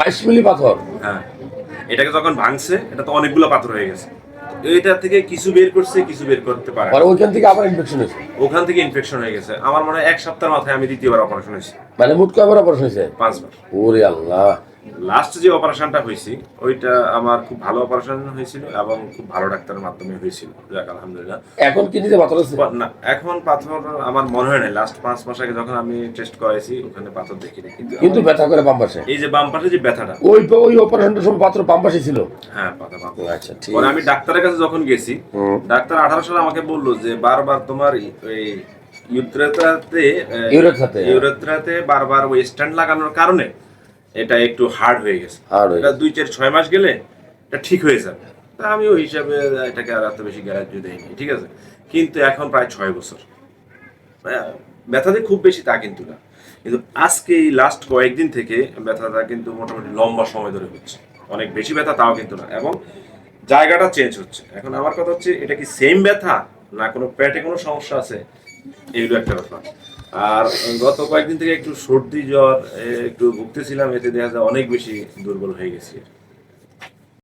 বাইশ মিলি পাথর? হ্যাঁ। এটাকে যখন ভাঙছে এটা তো অনেকগুলো পাথর হয়ে গেছে। এটা থেকে কিছু বের করছে কিছু বের করতে পারে আর ওইখান থেকে আবার ইনফেকশন হয়েছে? ওখান থেকে ইনফেকশন হয়ে গেছে। আমার মনে হয় এক সপ্তাহের মাথায় আমি দ্বিতীয়বার অপারেশন হয়েছি। মানে মুট কয়বার অপারেশন হয়েছে? পাঁচবার। ওরে আল্লাহ। লাস্ট যে অপারেশনটা হয়েছি ওইটা আমার খুব ভালো অপারেশন হয়েছিল এবং খুব ভালো ডাক্তারের মাধ্যমে হয়েছিল। যাক আলহামদুলিল্লাহ। এখন কিডনিতে পাথর আছে? না এখন পাথর আমার মনে হয় না লাস্ট পাঁচ মাস আগে যখন আমি টেস্ট করাইছি ওখানে পাথর দেখিনি। কিন্তু কিন্তু ব্যথা করে বাম পাশে? এই যে বাম পাশে যে ব্যথাটা। ওই ওই অপারেশনটার সময় পাথর বাম পাশে ছিল? হ্যাঁ পাথর বাম আচ্ছা ঠিক পরে আমি ডাক্তারের কাছে যখন গেছি ডাক্তার আঠারো সালে আমাকে বলল যে বারবার তোমার ওই ইউথ্রেতাতে ইউরেথ্রাতে, হ্যাঁ। ইউরেথ্রাতে বারবার ওই স্ট্যান্ড লাগানোর কারণে এটা একটু হার্ড হয়ে গেছে। এটা দুই চার ছয় মাস গেলে এটা ঠিক হয়ে যাবে। তা আমি ওই হিসাবে এটাকে আর এত বেশি গ্যারান্টি দেয়নি ঠিক আছে? কিন্তু এখন প্রায় ছয় বছর। হ্যাঁ, ব্যথাতে খুব বেশি তা কিন্তু না। কিন্তু আজকে এই লাস্ট কয়েকদিন থেকে ব্যথাটা কিন্তু মোটামুটি লম্বা সময় ধরে হচ্ছে। অনেক বেশি ব্যথা তাও কিন্তু না। এবং জায়গাটা চেঞ্জ হচ্ছে। এখন আমার কথা হচ্ছে এটা কি সেম ব্যথা? না কোনো পেটে কোনো সমস্যা আছে? এইগুলো একটা ব্যাপার। আর গত কয়েকদিন থেকে একটু সর্দি জ্বর একটু ভুগতেছিলাম, এতে দেখা যায় অনেক বেশি দুর্বল হয়ে গেছি।